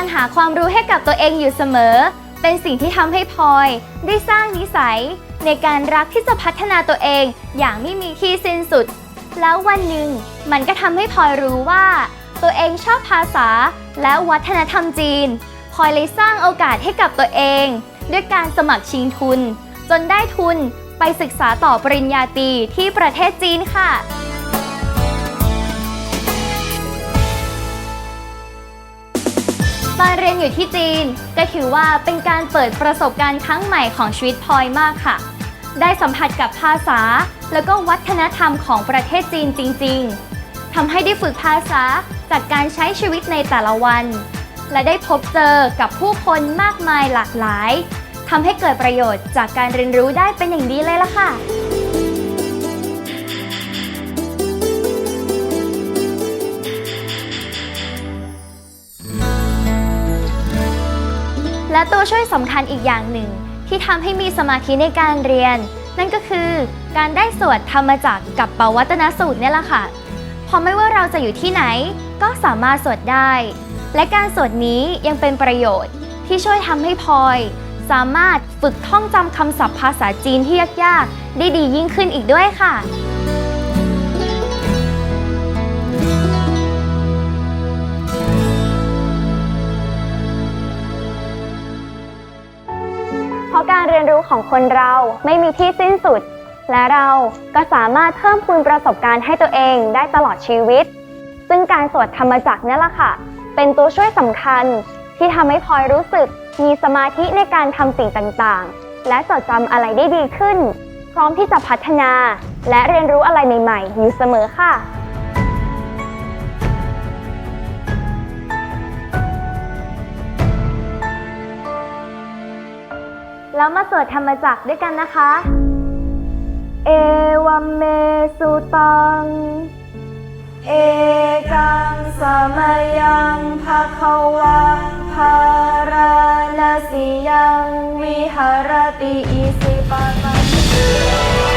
การหาความรู้ให้กับตัวเองอยู่เสมอ เป็นสิ่งที่ทำให้พลอย ได้สร้างนิสัย ในการรักที่จะพัฒนาตัวเองอย่างไม่มีที่สิ้นสุด แล้ววันหนึ่งมันก็ทำให้พลอยรู้ว่า ตัวเองชอบภาษา และวัฒนธรรมจีนพลอยเลยสร้างโอกาสให้กับตัวเอง ด้วยการสมัครชิงทุน จนได้ทุนไปศึกษาต่อปริญญาตรีที่ประเทศจีนค่ะ ตอนเรียนอยู่ที่จีน ก็ถือว่าเป็นการเปิดประสบการณ์ครั้งใหม่ของชีวิตพลอยมากค่ะ ได้สัมผัสกับภาษา แล้วก็วัฒนธรรมของประเทศจีนจริง ๆทำให้ได้ฝึกภาษาจากการใช้ชีวิตในแต่ละวัน และได้พบเจอกับผู้คนมากมายหลากหลายทำให้เกิดประโยชน์จากการเรียนรู้ได้เป็นอย่างดีเลยล่ะค่ะ และตัวช่วยสำคัญอีกอย่างหนึ่ง ที่ทำให้มีสมาธิในการเรียน นั่นก็คือการได้สวดธรรมจักรกับปวัตนสูตรเนี่ยแหละค่ะเพราะไม่ว่าเราจะอยู่ที่ไหนก็สามารถสวดได้ และการสวดนี้ยังเป็นประโยชน์ที่ช่วยทำให้พลอย สามารถฝึกท่องจำคำศัพท์ภาษาจีนที่ยากๆ ได้ดียิ่งขึ้นอีกด้วยค่ะ ราะการเรียนรู้ของคนเราไม่มีที่สิ้นสุด และเราก็สามารถเพิ่มพูนประสบการณ์ให้ตัวเองได้ตลอดชีวิต ซึ่งการสวดธรรมจักรนี่แหละค่ะ เป็นตัวช่วยสำคัญที่ทำให้พลอยรู้สึกมีสมาธิในการทำสิ่งต่างๆ และจดจำอะไรได้ดีขึ้น พร้อมที่จะพัฒนา และเรียนรู้อะไรใหม่ๆ อยู่เสมอค่ะ แล้วมาสวดธรรมจักรด้วยกันนะคะ เอวัมเมสุตัง เอกังสมยังภะคะวะภาราณสียังวิหารติอิสิปะตัง